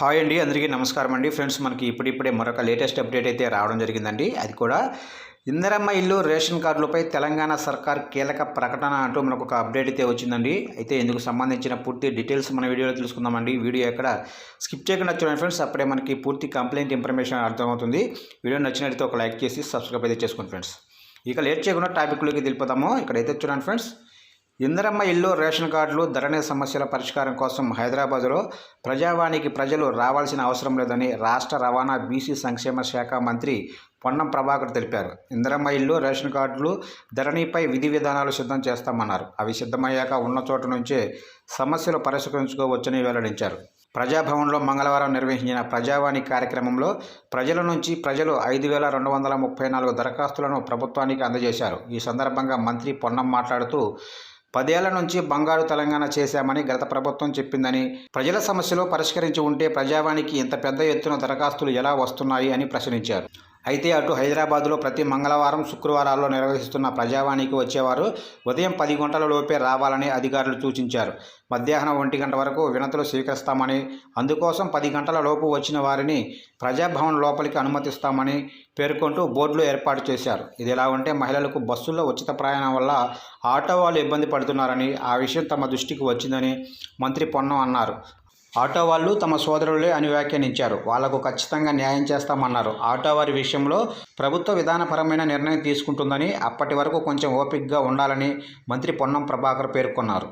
Hi అండి అందరికీ నమస్కారం అండి. ఫ్రెండ్స్ మనకి ఇప్పుడిప్పుడే మరొక లేటెస్ట్ అప్డేట్ అయితే రావడం జరిగిందండి. అది కూడా ఇందిరమ్మ ఇల్లు రేషన్ కార్డులపై తెలంగాణ సర్కార్ కీలక ప్రకటన అంటూ మనకు ఒక అప్డేట్ అయితే వచ్చిందండి. అయితే ఇందుకు సంబంధించిన పూర్తి డీటెయిల్స్ మన వీడియోలో తెలుసుకుందామండి. వీడియో ఎక్కడ స్కిప్ చేయకుండా చూడండి ఫ్రెండ్స్ అప్పుడే మనకి పూర్తి కంప్లైంట్ ఇన్ఫర్మేషన్ అర్థమవుతుంది. వీడియో నచ్చినట్లయితే ఒక లైక్ చేసి సబ్స్క్రైబ్ అయితే చేసుకోండి ఫ్రెండ్స్. ఇక లేట్ చేయకుండా టాపిక్లోకి వెళ్ళిపోదాము. ఇక్కడైతే చూడండి ఫ్రెండ్స్ ఇందిరమ్మ ఇల్లు రేషన్ కార్డులు ధరణి సమస్యల పరిష్కారం కోసం హైదరాబాదులో ప్రజావాణికి ప్రజలు రావాల్సిన అవసరం లేదని రాష్ట్ర రవాణా బీసీ సంక్షేమ శాఖ మంత్రి పొన్నం ప్రభాకర్ తెలిపారు. ఇందిరమ్మ ఇల్లు రేషన్ కార్డులు ధరణిపై విధి విధానాలు సిద్ధం చేస్తామన్నారు. అవి సిద్ధమయ్యాక ఉన్న చోట నుంచే సమస్యలు పరిష్కరించుకోవచ్చని వెల్లడించారు. ప్రజాభవన్లో మంగళవారం నిర్వహించిన ప్రజావాణి కార్యక్రమంలో ప్రజల నుంచి ప్రజలు ఐదు వేల రెండు వందల ముప్పై నాలుగు దరఖాస్తులను ప్రభుత్వానికి అందజేశారు. ఈ సందర్భంగా మంత్రి పొన్నం మాట్లాడుతూ పదేళ్ళ నుంచి బంగారు తెలంగాణ చేశామని గత ప్రభుత్వం చెప్పిందని ప్రజల సమస్యలు పరిష్కరించి ఉంటే ప్రజావానికి ఇంత పెద్ద ఎత్తున దరఖాస్తులు ఎలా వస్తున్నాయి అని ప్రశ్నించారు. అయితే అటు హైదరాబాద్లో ప్రతి మంగళవారం శుక్రవారాల్లో నిర్వహిస్తున్న ప్రజావాణికి వచ్చేవారు ఉదయం పది గంటల లోపే రావాలని అధికారులు సూచించారు. మధ్యాహ్నం ఒంటి గంట వరకు వినతులు స్వీకరిస్తామని అందుకోసం పది గంటల లోపు వచ్చిన వారిని ప్రజాభవన్ లోపలికి అనుమతిస్తామని పేర్కొంటూ బోర్డులు ఏర్పాటు చేశారు. ఇది ఎలా ఉంటే మహిళలకు బస్సుల్లో ఉచిత ప్రయాణం వల్ల ఆటో వాళ్ళు ఇబ్బంది పడుతున్నారని ఆ విషయం తమ దృష్టికి వచ్చిందని మంత్రి పొన్నం అన్నారు. ఆటో వాళ్ళు తమ సోదరులే అని వ్యాఖ్యానించారు. వాళ్ళకు ఖచ్చితంగా న్యాయం చేస్తామన్నారు. ఆటో వారి విషయంలో ప్రభుత్వ విధానపరమైన నిర్ణయం తీసుకుంటుందని అప్పటి వరకు కొంచెం ఓపికగా ఉండాలని మంత్రి పొన్నం ప్రభాకర్ పేర్కొన్నారు.